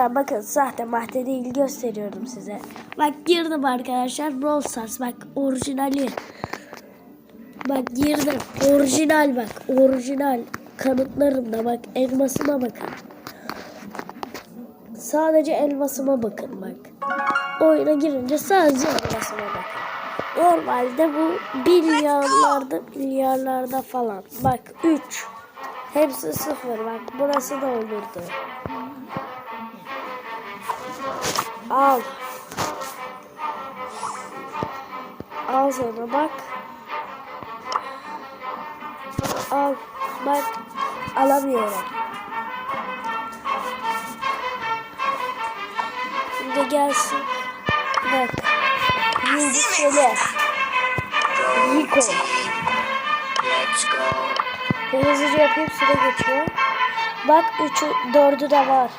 Bakın sahte mahte değil gösteriyorum size. Bak girdim arkadaşlar Brawl Stars bak orijinali. Bak girdim orijinal bak orijinal kanıtlarımda bak elmasıma bakın. Sadece elmasıma bakın bak. Oyuna girince sadece elmasıma bakın. Normalde bu milyarlarda milyarlarda falan. Bak 3. Hepsi sıfır bak burası da olurdu. Al. Al sana bak. Al. Bak. Alamıyorum. Şimdi gelsin. Bak. Yıldızlı. Rico. Let's go. Hızlıca yapayım süre geçiyor. Bak üçü, dördü de var.